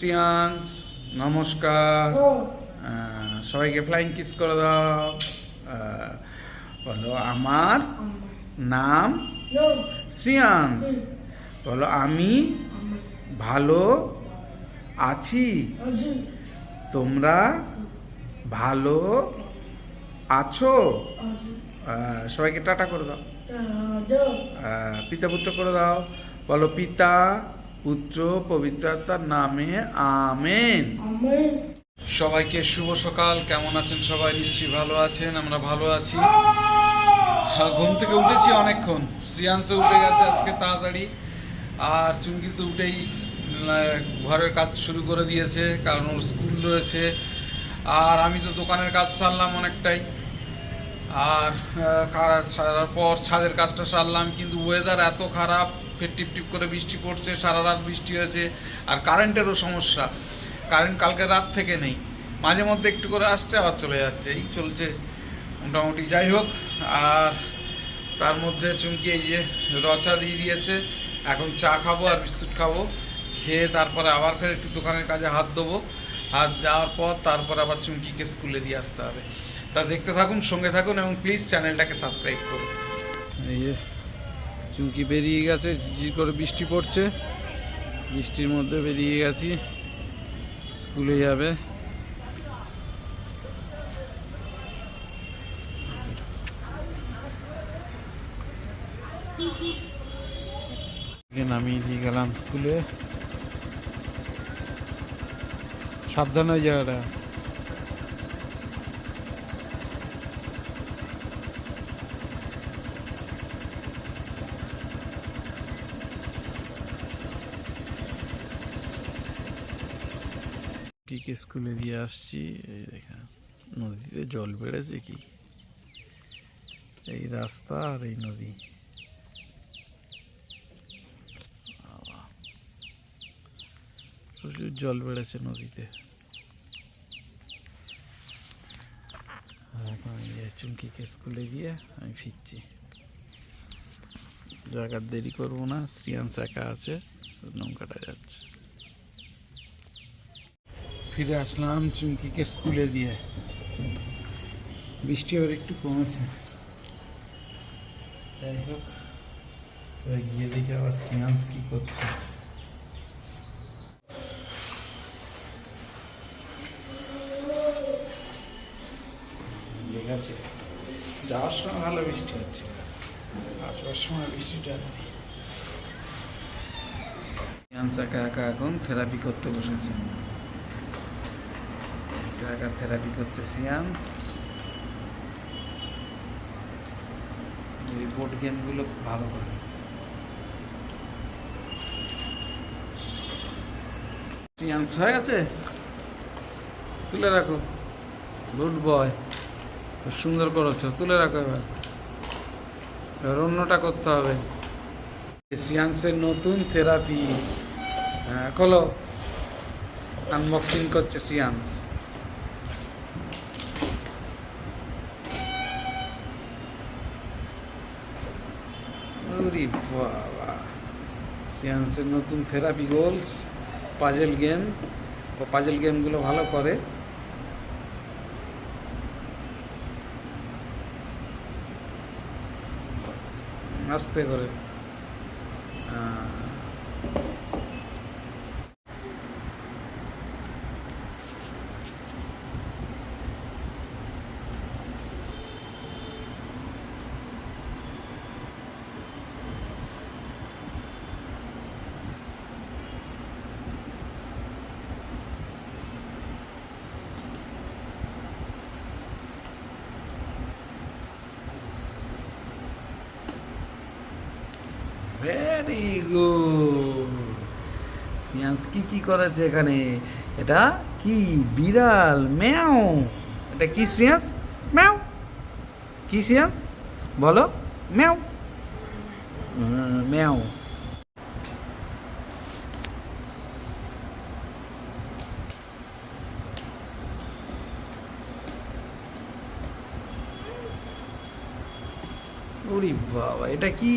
শ্রিয়াংশ নমস্কার। সবাইকে flying kiss করে দাও। বলো আমার নাম শ্রিয়াংশ বলো আমি ভালো আছি। তোমরা ভালো আছো? সবাইকে টাটা করে দাও। পিতা পুত্র করে দাও। বলো পিতা পুত্র পবিত্রতার নামে আমেন। সবাইকে শুভ সকাল। কেমন আছেন সবাই? নিশ্চয়ই ভালো আছেন আমরা ভালো আছি। হ্যাঁ, ঘুম থেকে উঠেছি অনেকক্ষণ। শ্রিয়াংশে উঠে গেছে আজকে তাড়াতাড়ি। আর চুমকি তো উঠেই ঘরের কাজ শুরু করে দিয়েছে কারণ ওর স্কুল রয়েছে। আর আমি তো দোকানের কাজ সারলাম অনেকটাই। আর সারার পর ছাদের কাজটা সারলাম, কিন্তু ওয়েদার এত খারাপ, ফের টিপ টিপ করে বৃষ্টি পড়ছে, সারা রাত বৃষ্টি হয়েছে, আর কারেন্টেরও সমস্যা। কারেন্ট কালকে রাত থেকে নেই। মাঝে মধ্যে একটু করে আসছে, আবার চলে যাচ্ছে, এই চলছে। মোটামুটি যাই হোক, আর তার মধ্যে চুমকি এই যে রচা দিয়ে দিয়েছে, এখন চা খাব আর বিস্কুট খাব, খেয়ে তারপরে আবার ফের একটু দোকানের কাজে হাত দেবো হাত দেওয়ার পর তারপর আবার চুমকিকে স্কুলে দিয়ে আসতে হবে। তা দেখতে থাকুন, সঙ্গে থাকুন এবং প্লিজ চ্যানেলটাকে সাবস্ক্রাইব করুন। এই চুমকি বেরিয়ে গেছে ঝিঝি করে বৃষ্টি পড়ছে। বৃষ্টির মধ্যে বেরিয়ে গেছি, স্কুলে যাবে। নামিয়ে দিয়ে গেলাম স্কুলে। সাবধান ওই জায়গাটা কি স্কুলে দিয়ে আসছি, এই দেখা নদীতে জল বেড়েছে কি? এই রাস্তা আর এই নদী। প্রচুর জল বেড়েছে নদীতে। এখন চুমকিকে স্কুলে গিয়ে আমি ফিরছি। জায়গার দেরি করব না, শ্রিয়াংশ একা আছে, নৌকাটা যাচ্ছে। ফিরে আসলাম চুমকিকে স্কুলে দিয়ে। বৃষ্টি আবার একটু কমেছে। যাই হোক গিয়ে দেখি আবার শ্রিয়াংশ কি করছে। যাওয়ার সময় ভালো বৃষ্টি হচ্ছে। আসবার সময় বৃষ্টিটা একা একা এখন থেরাপি করতে বসেছে। একা থেরাপি করছে সিয়ান্স এই বোর্ড গেমগুলো ভালো করে। সিয়ান্স হয়ে গেছে? তুলে রাখো। গুড বয় খুব সুন্দর করেছ, তুলে রাখো এবার। এবার অন্যটা করতে হবে। সিয়ান্সের নতুন থেরাপি হ্যাঁ খোলো। আনবক্সিং করছে সিয়ান্স ওরে বাবা সিয়ান্সের নতুন therapy goals puzzle game puzzle গেমগুলো ভালো করে। আস্তে করে। ভেরি সিয়ান্স, কি কি করেছে এখানে? এটা কি বিড়াল? ম্যাও। এটা কি সিয়ান্স? ম্যাও। কি সিয়ান্স? বলো। ম্যাও। ম্যাও। বাবা, এটা কি?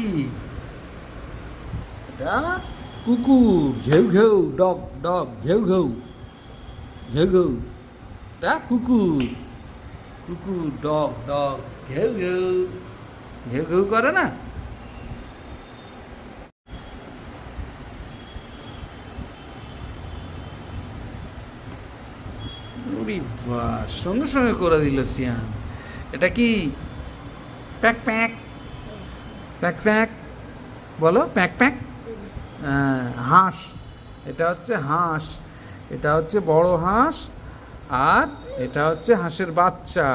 কুকুর, ঘেউ ঘেউ ডগ ডগ ঘেউ ঘেউ ঘেউ ঘেউ তা কুকুর কুকুর ডগ ডগ ঘেউ ঘেউ ঘেউ ঘেউ করে না? সঙ্গে সঙ্গে করে দিল শ্রিয়াংশ এটা কি প্যাক প্যাক? প্যাক প্যাক, বলো, প্যাক প্যাক? হাঁস। এটা হচ্ছে হাঁস। এটা হচ্ছে বড় হাঁস আর এটা হচ্ছে হাঁসের বাচ্চা।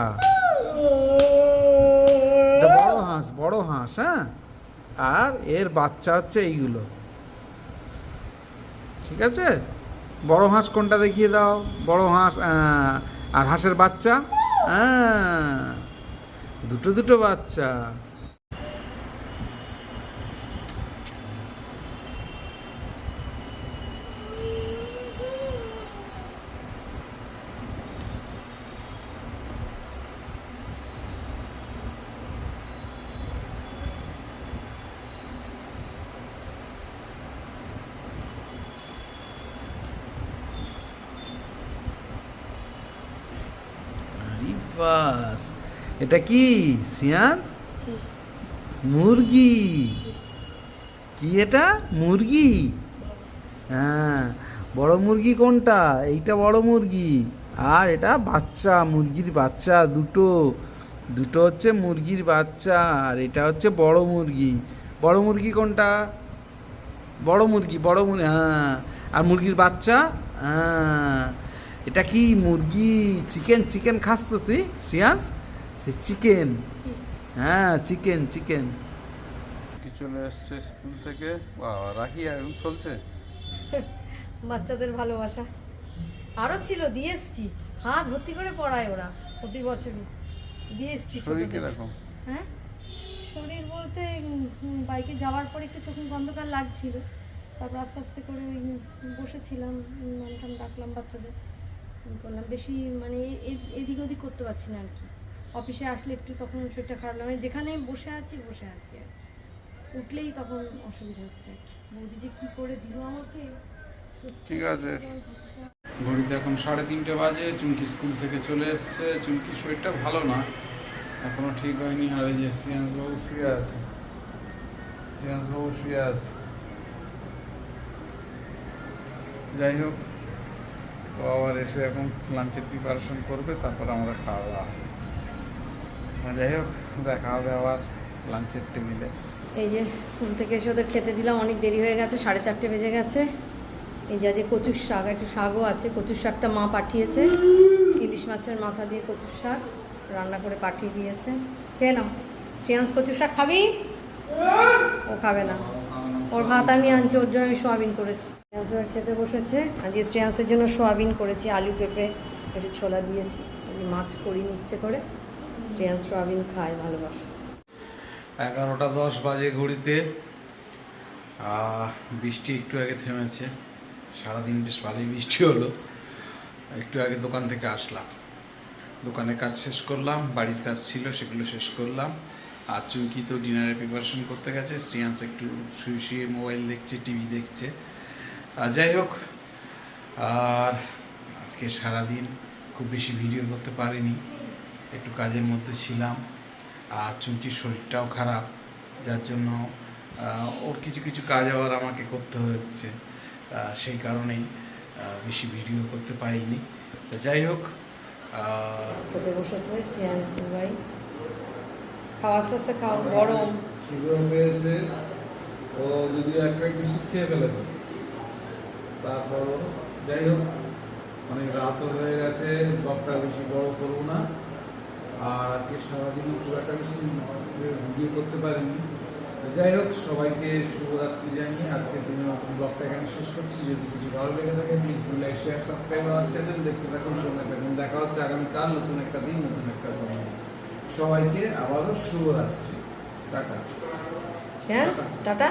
এটা বড় হাঁস বড় হাঁস হ্যাঁ? আর এর বাচ্চা হচ্ছে এইগুলো। ঠিক আছে? বড় হাঁস কোনটা দেখিয়ে দাও? বড় হাঁস আর হাঁসের বাচ্চা? হ্যাঁ দুটো দুটো বাচ্চা আরে বাস। এটা কি? শ্রিয়াংশ মুরগি। কি এটা? মুরগি? হ্যাঁ। বড় মুরগি কোনটা? এইটা বড় মুরগি। আর এটা বাচ্চা, মুরগির বাচ্চা দুটো। দুটো হচ্ছে মুরগির বাচ্চা, আর এটা হচ্ছে বড় মুরগি। বড় মুরগি কোনটা? বড় মুরগি বড় মুরগি হ্যাঁ। আর মুরগির বাচ্চা? হ্যাঁ। এটা কি মুরগি চিকেন চিকেন খাস তো তুই শ্রিয়াস সে চিকেন। হ্যাঁ চিকেন চিকেন। চলে এসছে স্কুল থেকে। বাবা রাখি এখন চলছে? বাচ্চাদের ভালোবাসা। আরও ছিল দিয়ে এসছি। হাত ভর্তি করে পড়ায় ওরা প্রতি বছরই। দিয়ে এসছি শরীর। কীরকম? হ্যাঁ? শরীর বলতে বাইকে যাওয়ার পর একটু চোখে অন্ধকার লাগছিল। তারপর আস্তে আস্তে করে ওই বসেছিলাম নাম ডাকলাম বাচ্চাদের। করলাম বেশি মানে এদিক ওদিক করতে পারছি না আর কি। অফিসে আসলে একটু তখন শরীরটা খারাপ লাগে। মানে যেখানে বসে আছি বসে আছি আর উঠলেই তখন অসুবিধা হচ্ছে আর কি। বৌদি যে কী করে দিল আমাকে? ঠিক আছে। ঘড়িতে এখন সাড়ে তিনটে বাজে। চুমকি স্কুল থেকে চলে এসছে। চুমকির শরীরটা ভালো না। এখনও ঠিক হয়নি। আর এই যে শ্রিয়াংশ বাবু শুয়ে আছে। শ্রিয়াংশ শুয়ে আছে। যাই হোক ও আবার এসে এখন লাঞ্চের প্রিপারেশন করবে, তারপর আমরা খাওয়া দাওয়া হবে। যাই হোক, দেখা হবে আবার লাঞ্চের টেবিলে এই যে স্কুল থেকে এসে ওদের খেতে দিলাম, অনেক দেরি হয়ে গেছে, সাড়ে চারটে বেজে গেছে। এই যে কচুর শাক, একটু শাকও আছে, কচুর শাকটা মা পাঠিয়েছে। ইলিশ মাছের মাথা দিয়ে কচুর শাক রান্না করে পাঠিয়ে দিয়েছে। খেয়ে নাও। শ্রেয়াংশ, কচুর শাক খাবি? ও খাবে না। ওর ভাত আমি আনছি, ওর জন্য আমি সোয়াবিন করেছি। খেতে বসেছে। আজকে শ্রেয়াংসের জন্য সোয়াবিন করেছি, আলু পেঁপে, একটু ছোলা দিয়েছি। মাছ করি নিচ্ছে করে। শ্রেয়াংশ সোয়াবিন খায়, ভালোবাসে। এগারোটা দশ বাজে ঘড়িতে। বৃষ্টি একটু আগে থেমেছে। সারাদিন বেশ ভালোই বৃষ্টি হলো। একটু আগে দোকান থেকে আসলাম। দোকানে কাজ শেষ করলাম, বাড়ির কাজ ছিল, সেগুলো শেষ করলাম। আর চুমকি তো ডিনারের প্রিপারেশন করতে গেছে। শ্রিয়াংশ একটু শুয়ে শুয়ে মোবাইল দেখছে টিভি দেখছে। যাই হোক আর আজকে সারাদিন খুব বেশি ভিডিও করতে পারিনি একটু কাজের মধ্যে ছিলাম আর চুমকির শরীরটাও খারাপ যার জন্য ওর কিছু কিছু কাজ আবার আমাকে করতে হচ্ছে সেই কারণেই বেশি ভিডিও করতে পারিনি। যাই হোক আহ, খেতে বসেছে শ্রেয়াংশ ভাই খাওয়া আস্তে আস্তে খাও গরম। সুযোগ পেয়েছে ও যদি এক প্যাক বিস্কুট খেয়ে ফেলেছে তারপর যাই হোক, অনেক রাতও হয়ে গেছে, ব্লগটা বেশি বড় করব না। আর আজকে সারাদিনও খুব একটা বেশি ভিডিও করতে পারিনি। যাই হোক, সবাইকে শুভরাত্রি জানিয়ে আজকে দিনের মতন ব্লগটা এখানে শেষ করছি। যদি কিছু ভালো লেগে থাকে প্লিজ লাইক শেয়ার সাবস্ক্রাইব আমার চ্যানেল দেখতে থাকুন, সঙ্গে থাকুন। দেখা হচ্ছে আগামীকাল নতুন একটা দিন, নতুন একটা দিন সবাইকে আবারও শুভরাত্রি। টাটা। টাটা।